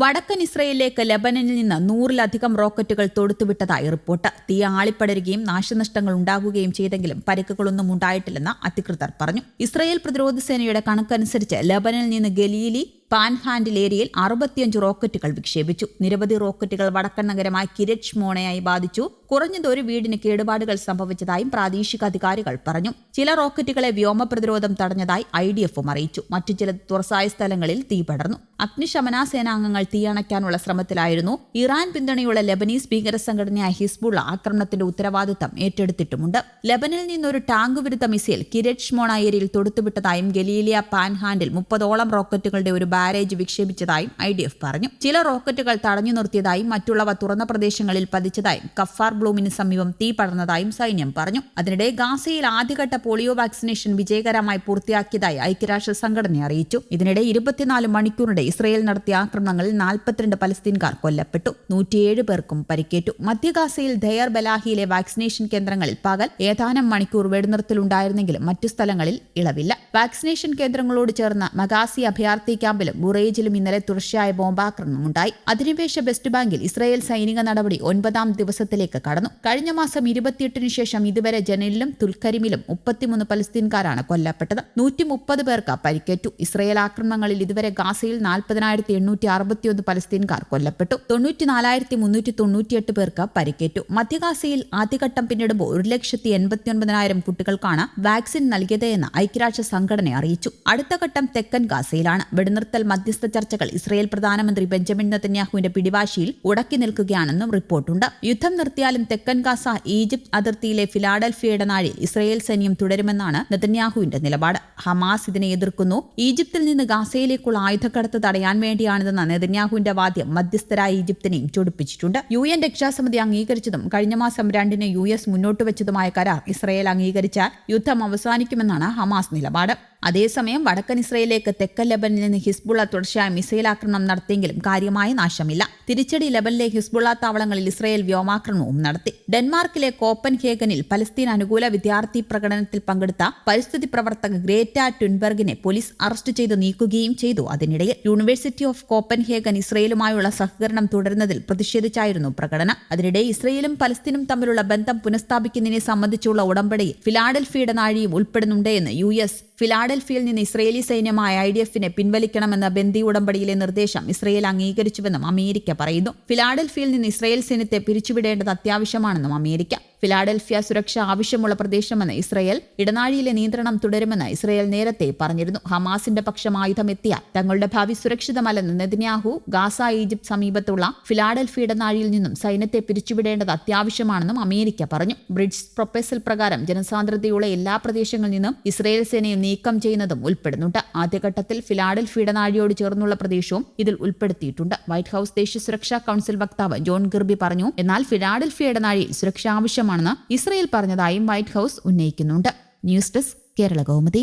വടക്കൻ ഇസ്രയേലിലേക്ക് ലബനനിൽ നിന്ന് നൂറിലധികം റോക്കറ്റുകൾ തൊടുത്തുവിട്ടതായി റിപ്പോർട്ട്. തീ ആളിപ്പടരുകയും നാശനഷ്ടങ്ങൾ ഉണ്ടാകുകയും ചെയ്തെങ്കിലും പരിക്കുകളൊന്നും ഉണ്ടായിട്ടില്ലെന്ന് അധികൃതർ പറഞ്ഞു. ഇസ്രയേൽ പ്രതിരോധ സേനയുടെ കണക്കനുസരിച്ച് ലബനനിൽ നിന്ന് ഗലീലി പാൻഹാൻഡിൽ ഏരിയയിൽ അറുപത്തിയഞ്ച് റോക്കറ്റുകൾ വിക്ഷേപിച്ചു. നിരവധി റോക്കറ്റുകൾ വടക്കൻ നഗരമായ കിരച്ച് മോണയായി ബാധിച്ചു. കുറഞ്ഞതൊരു വീടിന് കേടുപാടുകൾ സംഭവിച്ചതായും പ്രാദേശിക അധികാരികൾ പറഞ്ഞു. ചില റോക്കറ്റുകളെ വ്യോമ പ്രതിരോധം തടഞ്ഞതായി ഐ ഡി എഫും അറിയിച്ചു. മറ്റു ചില തുറസായ സ്ഥലങ്ങളിൽ തീ പടർന്നു. അഗ്നിശമന സേനാംഗങ്ങൾ തീയണയ്ക്കാനുള്ള ശ്രമത്തിലായിരുന്നു. ഇറാൻ പിന്തുണയുള്ള ലബനീസ് ഭീകര സംഘടനയായ ഹിസ്ബുള്ള ആക്രമണത്തിന്റെ ഉത്തരവാദിത്തം ഏറ്റെടുത്തിട്ടുമുണ്ട്. ലബനിൽ നിന്നൊരു ടാങ്ക് വിരുദ്ധ മിസൈൽ കിരച്ച് മോണ ഏരിയയിൽ തൊടുത്തുവിട്ടതായും ഗലീലിയ പാൻഹാൻഡിൽ മുപ്പതോളം റോക്കറ്റുകളുടെ ഒരു ബാരേജ് വിക്ഷേപിച്ചതായും ഐ ഡി എഫ് പറഞ്ഞു. ചില റോക്കറ്റുകൾ തടഞ്ഞു നിർത്തിയതായും മറ്റുള്ളവ തുറന്ന പ്രദേശങ്ങളിൽ പതിച്ചതായും കഫാർ ബ്ലൂമിന് സമീപം തീ പടർന്നതായും സൈന്യം പറഞ്ഞു. അതിനിടെ ഗാസയിൽ ആദ്യഘട്ട പോളിയോ വാക്സിനേഷൻ വിജയകരമായി പൂർത്തിയാക്കിയതായി ഐക്യരാഷ്ട്ര സംഘടന അറിയിച്ചു. ഇതിനിടെ ഇരുപത്തിനാല് മണിക്കൂറിനിടെ ഇസ്രയേൽ നടത്തിയ ആക്രമണങ്ങളിൽ നാൽപ്പത്തിരണ്ട് പലസ്തീൻകാർ കൊല്ലപ്പെട്ടു. നൂറ്റിയേഴ് പേർക്കും പരിക്കേറ്റു. മധ്യഗാസയിൽ ഗാസയിൽ ദയർ ബലാഹിയിലെ വാക്സിനേഷൻ കേന്ദ്രങ്ങളിൽ പകൽ ഏതാനും മണിക്കൂർ വെടിനിർത്തലുണ്ടായിരുന്നെങ്കിലും മറ്റു സ്ഥലങ്ങളിൽ ഇളവില്ല. വാക്സിനേഷൻ കേന്ദ്രങ്ങളോട് ചേർന്ന മഗാസി അഭയാർത്ഥി ക്യാമ്പിലും ബുറേജിലും ഇന്നലെ തുടർച്ചയായ ബോംബാക്രമണമുണ്ടായി അധിനിവേശ വെസ്റ്റ് ബാങ്കിൽ ഇസ്രായേൽ സൈനിക നടപടി ഒൻപതാം ദിവസത്തിലേക്ക് കടന്നു. കഴിഞ്ഞ മാസം ഇരുപത്തിയെട്ടിന് ശേഷം ഇതുവരെ ജനലിലും തുൽക്കരിമിലും മുപ്പത്തിമൂന്ന് പലസ്തീൻകാരാണ് കൊല്ലപ്പെട്ടത്. നൂറ്റി മുപ്പത് പേർക്ക് പരിക്കേറ്റു. ഇസ്രായേൽ ആക്രമണങ്ങളിൽ ഇതുവരെ ഗാസയിൽ നാൽപ്പതിനായിരത്തി എണ്ണൂറ്റി അറുപത്തിയൊന്ന് പലസ്തീൻകാർ കൊല്ലപ്പെട്ടു. തൊണ്ണൂറ്റിനാലായിരത്തി മുന്നൂറ്റി തൊണ്ണൂറ്റിയെട്ട് പേർക്ക് പരിക്കേറ്റു. മധ്യഗാസയിൽ ആദ്യഘട്ടം പിന്നിടുമ്പോൾ ഒരു ലക്ഷത്തി എൺപത്തിയൊൻപതിനായിരം കുട്ടികൾക്കാണ് വാക്സിൻ നൽകിയതെന്ന് ഐക്യരാഷ്ട്ര സംഘടന അറിയിച്ചു. അടുത്ത ഘട്ടം തെക്കൻ ഗാസയിലാണ്. വെടിനിർത്തൽ മധ്യസ്ഥ ചർച്ചകൾ ഇസ്രയേൽ പ്രധാനമന്ത്രി ബെഞ്ചമിൻ നെതന്യാഹുവിന്റെ പിടിവാശിയിൽ ഉടക്കി നിൽക്കുകയാണെന്നും റിപ്പോർട്ടുണ്ട്. യുദ്ധം നിർത്തിയാലും തെക്കൻ ഗാസ ഈജിപ്ത് അതിർത്തിയിലെ ഫിലാഡൽഫിയയുടെ നാഴിൽ ഇസ്രയേൽ സൈന്യം തുടരുമെന്നാണ് നെതന്യാഹുവിന്റെ നിലപാട്. ഹമാസ് ഇതിനെ എതിർക്കുന്നു. ഈജിപ്തിൽ നിന്ന് ഗാസയിലേക്കുള്ള ആയുധക്കടത്ത് തടയാൻ വേണ്ടിയാണിതെന്ന നെതന്യാഹുവിന്റെ വാദ്യം മധ്യസ്ഥരായ ഈജിപ്തിനെയും ചൊടിപ്പിച്ചിട്ടുണ്ട്. യു എൻ രക്ഷാസമിതി അംഗീകരിച്ചതും കഴിഞ്ഞ മാസം രണ്ടിന് യു എസ് മുന്നോട്ട് വെച്ചതുമായ കരാർ ഇസ്രയേൽ അംഗീകരിച്ചാൽ യുദ്ധം അവസാനിക്കുമെന്നാണ് ഹമാസ് നിലപാട്. അതേസമയം വടക്കൻ ഇസ്രയേലിലേക്ക് തെക്കൻ ലെബനിൽ നിന്ന് ഹിസ്ബുള്ള തുടർച്ചയായ മിസൈൽ ആക്രമണം നടത്തിയെങ്കിലും കാര്യമായ നാശമില്ല. തിരിച്ചടി ലെബനിലെ ഹിസ്ബുള്ള താവളങ്ങളിൽ ഇസ്രയേൽ വ്യോമാക്രമണവും നടത്തി. ഡെൻമാർക്കിലെ കോപ്പൻ ഹേഗനിൽ പലസ്തീൻ അനുകൂല വിദ്യാർത്ഥി പ്രകടനത്തിൽ പങ്കെടുത്ത പരിസ്ഥിതി പ്രവർത്തക ഗ്രേറ്റ ട്വിൻബർഗിനെ പോലീസ് അറസ്റ്റ് ചെയ്ത് നീക്കുകയും ചെയ്തു. അതിനിടയിൽ യൂണിവേഴ്സിറ്റി ഓഫ് കോപ്പൻ ഹേഗൻ ഇസ്രയേലുമായുള്ള സഹകരണം തുടരുന്നതിൽ പ്രതിഷേധിച്ചായിരുന്നു പ്രകടനം. അതിനിടെ ഇസ്രയേലും പലസ്തീനും തമ്മിലുള്ള ബന്ധം പുനഃസ്ഥാപിക്കുന്നതിനെ സംബന്ധിച്ചുള്ള ഉടമ്പടിയിൽ ഫിലാഡൽഫിയുടെ നാഴിയും ഉൾപ്പെടുന്നുണ്ട് എന്ന് യു എസ് ഫിലാഡൽഫിയയിൽ നിന്ന് ഇസ്രയേലി സൈന്യമായ ഐ ഡി എഫിനെ പിൻവലിക്കണമെന്ന ബന്ദി ഉടമ്പടിയിലെ നിർദ്ദേശം ഇസ്രയേൽ അംഗീകരിച്ചുവെന്നും അമേരിക്ക പറയുന്നു. ഫിലാഡൽഫിയയിൽ നിന്ന് ഇസ്രയേൽ സൈന്യത്തെ പിരിച്ചുവിടേണ്ടത് അത്യാവശ്യമാണെന്നും അമേരിക്ക ഫിലാഡൽഫിയ സുരക്ഷ ആവശ്യമുള്ള പ്രദേശമെന്ന് ഇസ്രയേൽ ഇടനാഴിയിലെ നിയന്ത്രണം തുടരുമെന്ന് ഇസ്രയേൽ നേരത്തെ പറഞ്ഞിരുന്നു. ഹമാസിന്റെ പക്ഷം ആയുധമെത്തിയ തങ്ങളുടെ ഭാവി സുരക്ഷിതമല്ലെന്ന് നെതിന്യാഹു ഗാസ ഈജിപ്ത് സമീപത്തുള്ള ഫിലാഡൽഫി ഇടനാഴിയിൽ നിന്നും സൈന്യത്തെ പിരിച്ചുവിടേണ്ടത് അത്യാവശ്യമാണെന്നും അമേരിക്ക പറഞ്ഞു. ബ്രിഡ്ജ് പ്രൊപ്പസൽ പ്രകാരം ജനസാന്ദ്രതയുള്ള എല്ലാ പ്രദേശങ്ങളിൽ നിന്നും ഇസ്രയേൽ സേനയെ നീക്കം ചെയ്യുന്നതും ഉൾപ്പെടുന്നുണ്ട്. ആദ്യഘട്ടത്തിൽ ഫിലാഡൽഫി ഇടനാഴിയോട് ചേർന്നുള്ള പ്രദേശവും ഇതിൽ ഉൾപ്പെടുത്തിയിട്ടുണ്ട്. വൈറ്റ് ഹൌസ് ദേശീയ സുരക്ഷാ കൌൺസിൽ വക്താവ് ജോൺ ഗിർബി പറഞ്ഞു എന്നാൽ ഫിലാഡൽഫി ഇടനാഴിയിൽ സുരക്ഷ ആവശ്യം ആവശ്യമാണെന്ന് ഇസ്രയേൽ പറഞ്ഞതായും വൈറ്റ് ഹൌസ് ഉന്നയിക്കുന്നുണ്ട് ന്യൂസ് ഡെസ്ക് കേരള കൗമുദി